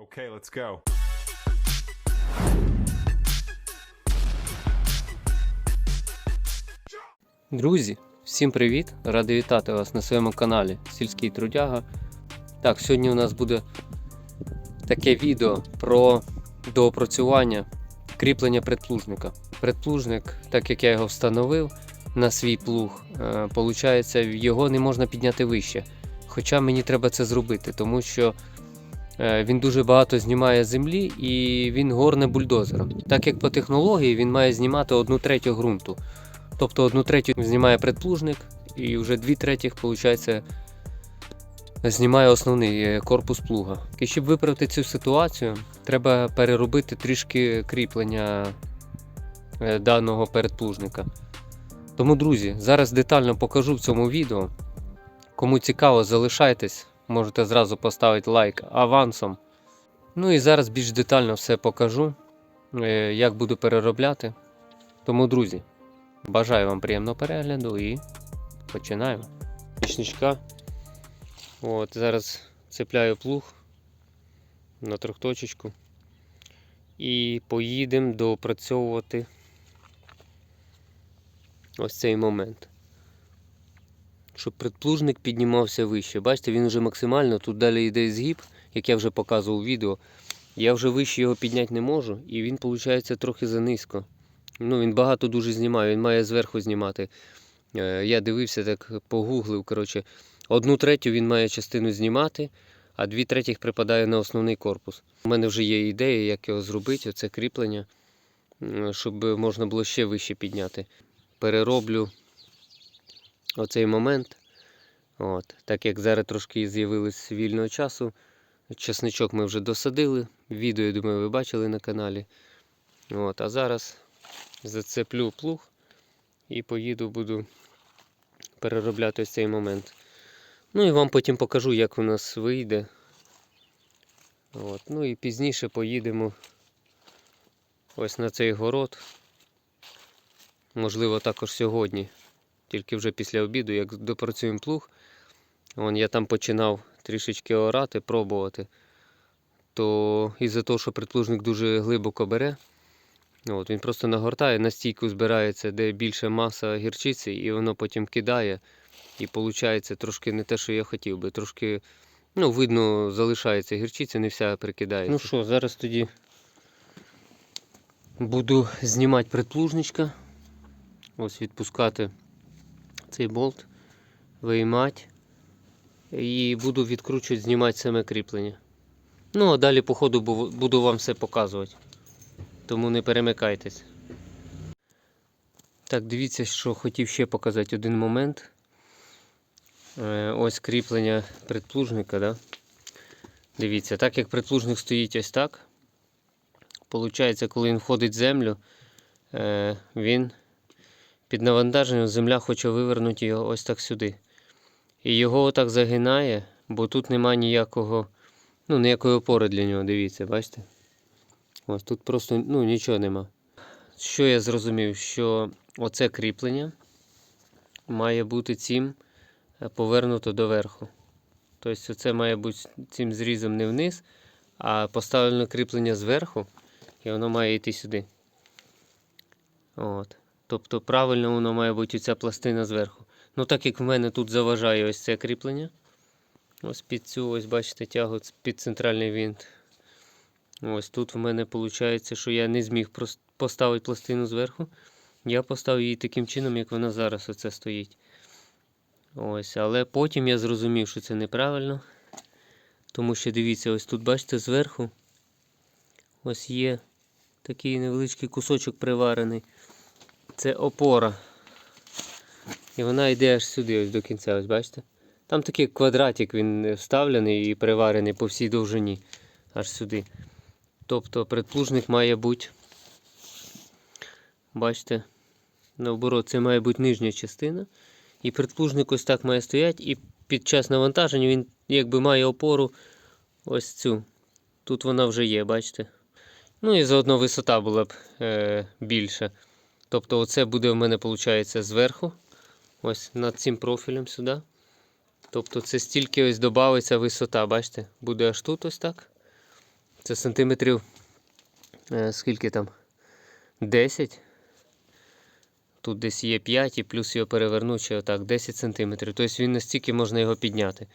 Okay, let's go. Друзі, всім привіт! Радий вітати вас на своєму каналі Сільський Трудяга. Так, сьогодні у нас буде таке відео про доопрацювання кріплення предплужника. Предплужник, так як я його встановив на свій плуг, е, получається, його не можна підняти вище. Хоча мені треба це зробити, тому що е, він дуже багато знімає землі і він горне бульдозером. Так як по технології він має знімати одну третю ґрунту. Тобто одну третю знімає предплужник, і вже дві третіх, виходить, знімає основний е, корпус плуга. І щоб виправити цю ситуацію, треба переробити трішки кріплення е, даного передплужника. Тому, друзі, зараз детально покажу в цьому відео. Кому цікаво, залишайтесь, можете зразу поставити лайк авансом. Ну і зараз більш детально все покажу, е, як буду переробляти. Тому, друзі, Бажаю вам приємного перегляду і починаємо. Нічничка. От, зараз цепляю плуг на трьохточечку і поїдемо доопрацьовувати ось цей момент. Щоб предплужник піднімався вище. Бачите, він вже максимально, тут далі йде згиб, як я вже показував у відео. Я вже вище його підняти не можу, і він, виходить, трохи занизько. Ну, він багато дуже знімає, він має зверху знімати. Е, Я дивився, так погуглив. коротше. Одну третю він має частину знімати, а дві третіх припадає на основний корпус. У мене вже є ідея, як його зробити, оце кріплення, щоб можна було ще вище підняти. Перероблю оцей момент. От. Так як зараз трошки з'явилось вільного часу. Чесничок ми вже досадили. Відео, я думаю, ви бачили на каналі. От. А зараз зацеплю плуг і поїду, буду переробляти ось цей момент. Ну і вам потім покажу, як у нас вийде. От. Ну і пізніше поїдемо ось на цей город. Можливо, також сьогодні, тільки вже після обіду, як допрацюємо плуг. Вон я там починав трішечки орати, пробувати. То із-за того, що предплужник дуже глибоко бере, От, він просто нагортає, на стійку збирається, де більше маса гірчиці, і воно потім кидає. І виходить трошки не те, що я хотів би. Трошки, ну, видно, залишається гірчиця, не вся прикидається. Ну що, зараз тоді буду знімати предплужничка. Ось відпускати цей болт, виймати. І буду відкручувати, знімати саме кріплення. Ну, а далі, по ходу, буду вам все показувати тому не перемикайтесь. Так, дивіться, що хотів ще показати один момент. Е, Ось кріплення предплужника. Да? Дивіться, так як предплужник стоїть ось так. Получається, коли він входить в землю, е, він під навантаженням земля хоче вивернути його ось так сюди. І його отак загинає, бо тут немає ніякого, ну, ніякої опори для нього, дивіться, бачите? Ось тут просто ну, нічого нема. Що я зрозумів, що оце кріплення має бути цим е, повернуто доверху. Тобто це має бути цим зрізом не вниз, а поставлено кріплення зверху, і воно має йти сюди. От. Тобто правильно воно має бути ця пластина зверху. Ну так як в мене тут заважає ось це кріплення. Ось під цю, ось бачите, тягу під центральний винт. Ось тут в мене виходить, що я не зміг поставити пластину зверху. Я поставив її таким чином, як вона зараз оце стоїть. Ось, але потім я зрозумів, що це неправильно. Тому що дивіться, ось тут, бачите, зверху ось є такий невеличкий кусочок приварений. Це опора. І вона йде аж сюди, ось до кінця, ось бачите? Там такий квадратик він вставлений і приварений по всій довжині, аж сюди. Тобто предплужник має бути, бачите, наоборот, це має бути нижня частина. І предплужник ось так має стояти, і під час навантаження він якби має опору ось цю. Тут вона вже є, бачите? Ну і заодно висота була б е, більша. Тобто оце буде в мене, виходить, зверху. Ось над цим профілем сюди. Тобто це стільки ось додається висота, бачите? Буде аж тут ось так. Це сантиметрів. е, Скільки там? 10. Тут десь є 5 і плюс його перевернути ще отак 10 сантиметрів. Тобто він настільки можна його підняти.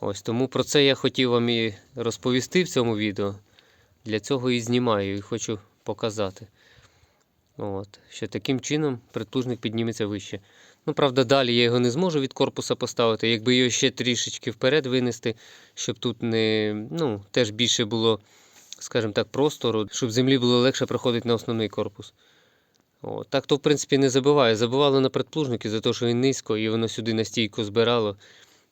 Ось тому про це я хотів вам і розповісти в цьому відео. Для цього і знімаю і хочу показати. От, що таким чином притужник підніметься вище. Ну, правда, далі я його не зможу від корпуса поставити. Якби його ще трішечки вперед винести, щоб тут не, ну, теж більше було, скажімо так, простору, щоб землі було легше проходити на основний корпус. От, так то, в принципі, не забиває. Забивало на предплужники за те, що він низько, і воно сюди на стійку збирало,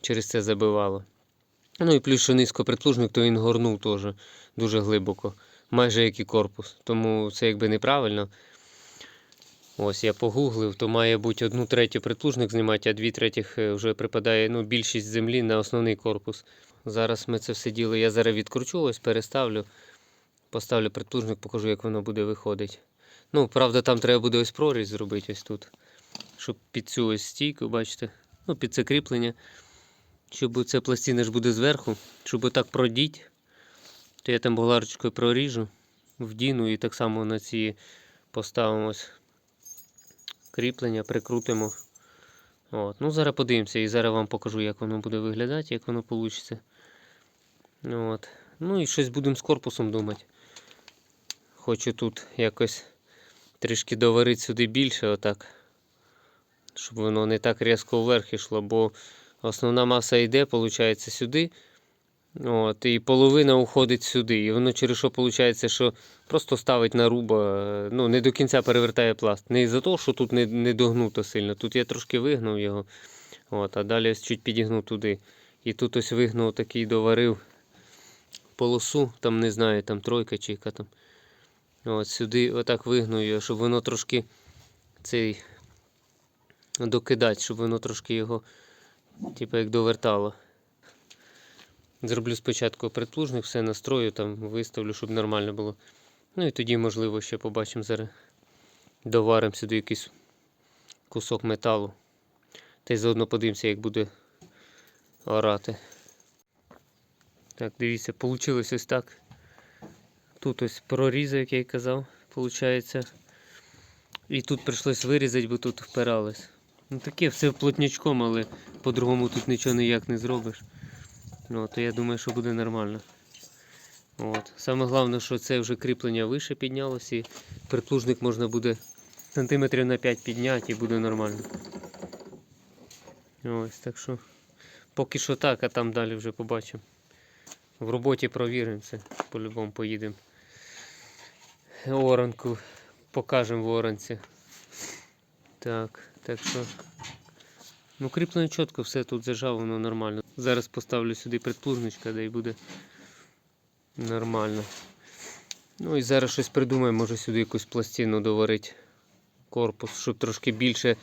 через це забивало. Ну і плюс, що низько предплужник, то він горнув теж дуже глибоко, майже як і корпус. Тому це якби неправильно. Ось я погуглив, то має бути одну третю предплужник знімати, а дві третіх е, вже припадає ну, більшість землі на основний корпус. Зараз ми це все діло, я зараз відкручу, ось переставлю, поставлю предплужник, покажу, як воно буде виходити. Ну, правда, там треба буде ось прорізь зробити ось тут, щоб під цю ось стійку, бачите, ну, під це кріплення, щоб ця пластина ж буде зверху, щоб отак продіть, то я там болгарочкою проріжу, вдіну і так само на ці поставимо ось кріплення, прикрутимо. От. Ну, зараз подивимося і зараз вам покажу, як воно буде виглядати, як воно вийде. От. Ну і щось будемо з корпусом думати. Хочу тут якось трішки доварити сюди більше, отак. Щоб воно не так різко вверх йшло, бо основна маса йде, виходить, сюди. От, і половина уходить сюди. І воно через що виходить, що просто ставить на руба, ну, не до кінця перевертає пласт. Не із-за того, що тут не, не догнуто сильно. Тут я трошки вигнув його, от, а далі ось чуть підігнув туди. І тут ось вигнув такий доварив полосу, там не знаю, там тройка чи яка там. От сюди отак вигнув його, щоб воно трошки цей докидати, щоб воно трошки його, типу, як довертало. Зроблю спочатку предплужник, все настрою, там виставлю, щоб нормально було. Ну і тоді, можливо, ще побачимо зараз. Доваримо сюди якийсь кусок металу. Та й заодно подивимося, як буде орати. Так, дивіться, вийшло ось так. Тут ось прорізав, як я й казав, виходить. І тут прийшлось вирізати, бо тут впиралось. Ну таке все плотнячком, але по-другому тут нічого ніяк не зробиш. Ну, то я думаю, що буде нормально. От. Саме головне, що це вже кріплення вище піднялося і приплужник можна буде сантиметрів на 5 підняти і буде нормально. Ось, так що поки що так, а там далі вже побачимо. В роботі провіримо це, по-любому поїдемо. Оранку покажемо в оранці. Так, так що. Ну, кріплено чітко, все тут зажав, воно нормально. Зараз поставлю сюди предплужничка, де й буде нормально. Ну і зараз щось придумаємо, може сюди якусь пластину доварити корпус, щоб трошки більше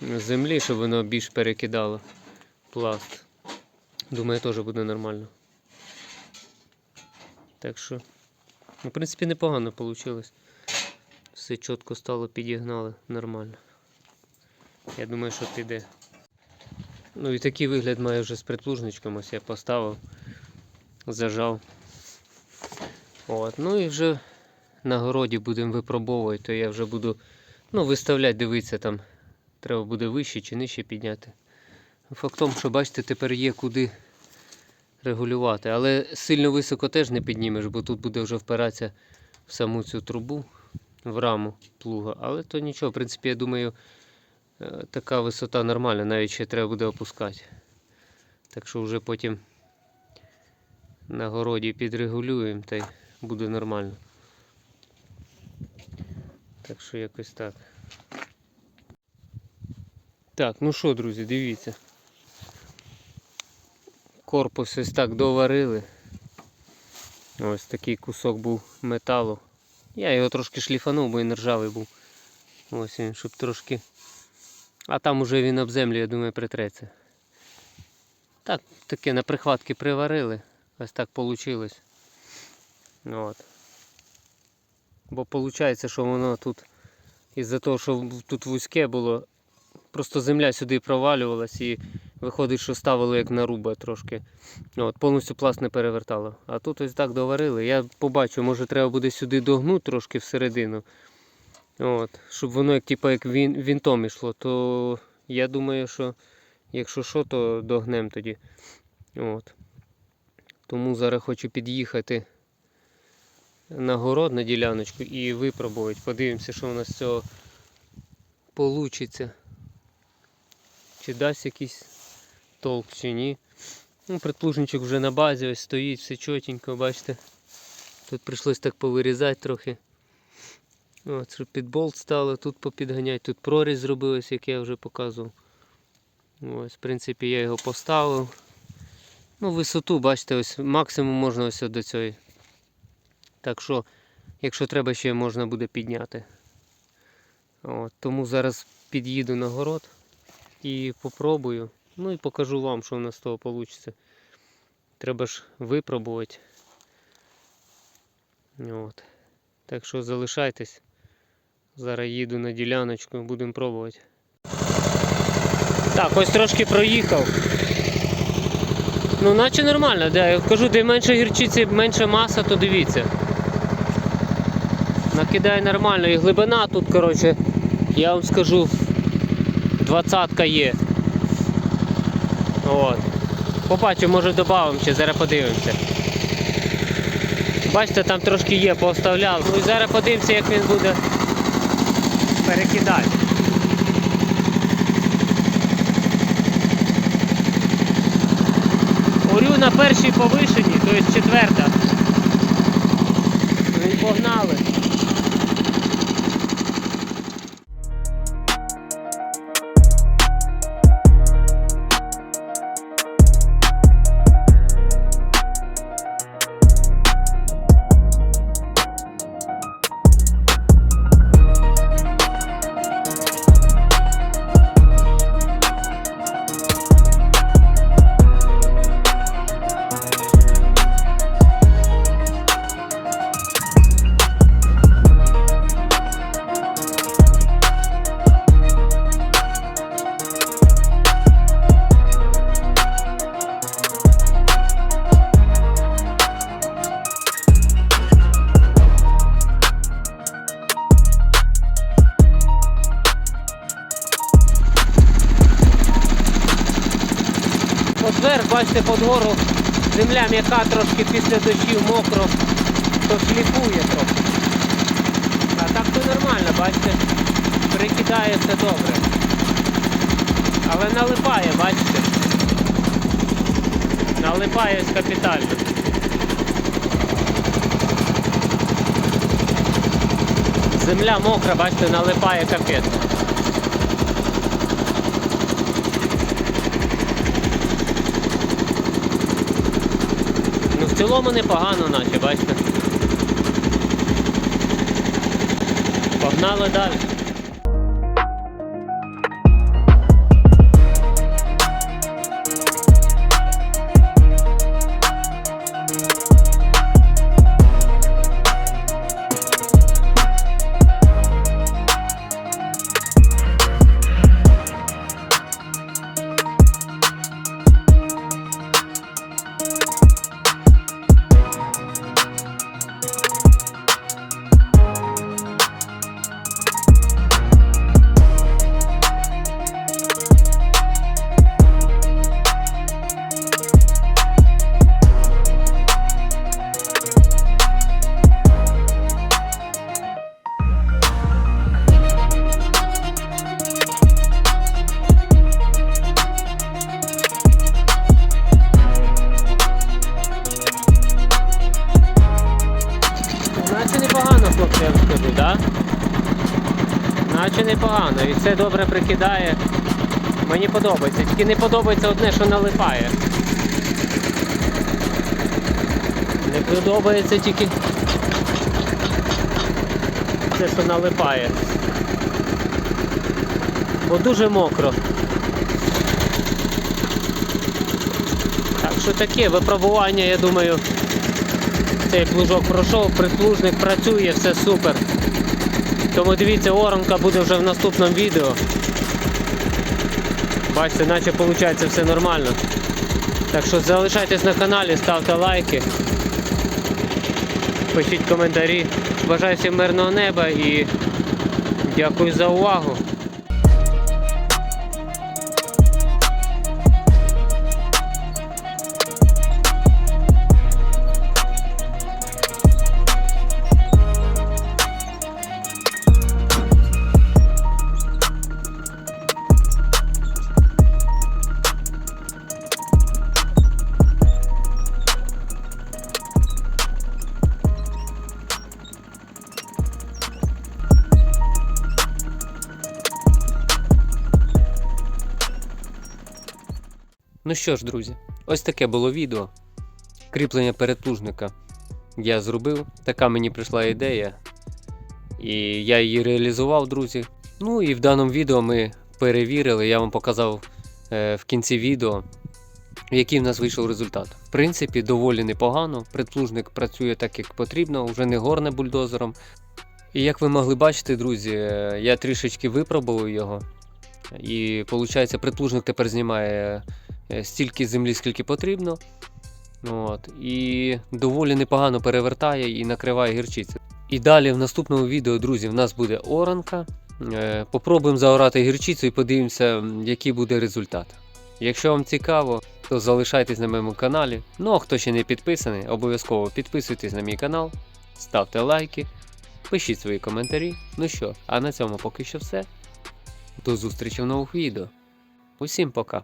землі, щоб воно більш перекидало пласт. Думаю, теж буде нормально. Так що, ну, в принципі, непогано вийшло. Все чітко стало, підігнали нормально. Я думаю, що піде. Ну і такий вигляд має вже з предплужничком. Ось я поставив, зажав. От. Ну і вже на городі будемо випробовувати, то я вже буду ну, виставляти, дивитися там. Треба буде вище чи нижче підняти. Факт в тому, що бачите, тепер є куди регулювати. Але сильно високо теж не піднімеш, бо тут буде вже впиратися в саму цю трубу, в раму плуга. Але то нічого, в принципі, я думаю, така висота нормальна, навіть ще треба буде опускати. Так що вже потім на городі підрегулюємо та й буде нормально. Так що якось так. Так, ну що, друзі, дивіться. Корпус ось так доварили. Ось такий кусок був металу. Я його трошки шліфанув, бо він ржавий був. Ось він, щоб трошки. А там уже він об землю, я думаю, притреться. Так, таке на прихватки приварили. Ось так вийшло. От. Бо виходить, що воно тут із-за того, що тут вузьке було, просто земля сюди провалювалась і Виходить, що ставили як на руба трошки. От, повністю пласт не перевертало. А тут ось так доварили. Я побачу, може треба буде сюди догнути трошки всередину. От, щоб воно як, типу, як він, вінтом ішло, то я думаю, що якщо що, то догнем тоді. От. Тому зараз хочу під'їхати на город на діляночку і випробувати. Подивимося, що у нас з цього вийде. Чи дасть якийсь толк, чи ні. Ну, предплужничок вже на базі ось стоїть, все чотенько, бачите. Тут прийшлось так повирізати трохи. От, щоб під стало, тут попідганяти, тут прорізь зробилось, як я вже показував. Ось, в принципі, я його поставив. Ну, висоту, бачите, ось максимум можна ось до цієї. Так що, якщо треба, ще можна буде підняти. От, тому зараз під'їду на город і попробую. Ну і покажу вам, що в нас з того вийде. Треба ж випробувати. От. Так що залишайтесь. Зараз їду на діляночку, будемо пробувати. Так, ось трошки проїхав. Ну, наче нормально, да. Я кажу, де менше гірчиці, менше маса, то дивіться. Накидає нормально і глибина тут, коротше, я вам скажу, двадцятка є. От. Побачимо, може додамо ще, зараз подивимося. Бачите, там трошки є, поставляв. Ну і зараз подивимося, як він буде перекидати. Орю на першій повишенні, тобто четверта. Ну і погнали. Бачите, під гору земля м'яка трошки після дощів мокро, то шліфує трохи. А так то нормально, бачите, прикидає все добре. Але налипає, бачите. Налипає капітально. Земля мокра, бачите, налипає капець. Цілому непогано наче, бачите. Погнали далі. Все добре прикидає. Мені подобається. Тільки не подобається одне, що налипає. Не подобається тільки те, що налипає. Бо дуже мокро. Так що таке випробування, я думаю, цей плужок пройшов, приплужник працює, все супер. Тому дивіться, оранка буде вже в наступному відео. Бачите, наче виходить все нормально. Так що залишайтесь на каналі, ставте лайки, пишіть коментарі. Бажаю всім мирного неба і дякую за увагу. Ну що ж, друзі, ось таке було відео. Кріплення передплужника я зробив. Така мені прийшла ідея. І я її реалізував, друзі. Ну і в даному відео ми перевірили, я вам показав е, в кінці відео, який в нас вийшов результат. В принципі, доволі непогано. Предплужник працює так, як потрібно, вже не горне бульдозером. І як ви могли бачити, друзі, е, я трішечки випробував його. І виходить, предплужник тепер знімає стільки землі, скільки потрібно. От, і доволі непогано перевертає і накриває гірчицю. І далі в наступному відео, друзі, в нас буде оранка. Е, Попробуємо заорати гірчицю і подивимося, який буде результат. Якщо вам цікаво, то залишайтесь на моєму каналі. Ну а хто ще не підписаний, обов'язково підписуйтесь на мій канал, ставте лайки, пишіть свої коментарі. Ну що, а на цьому поки що все. До зустрічі в нових відео. Усім пока!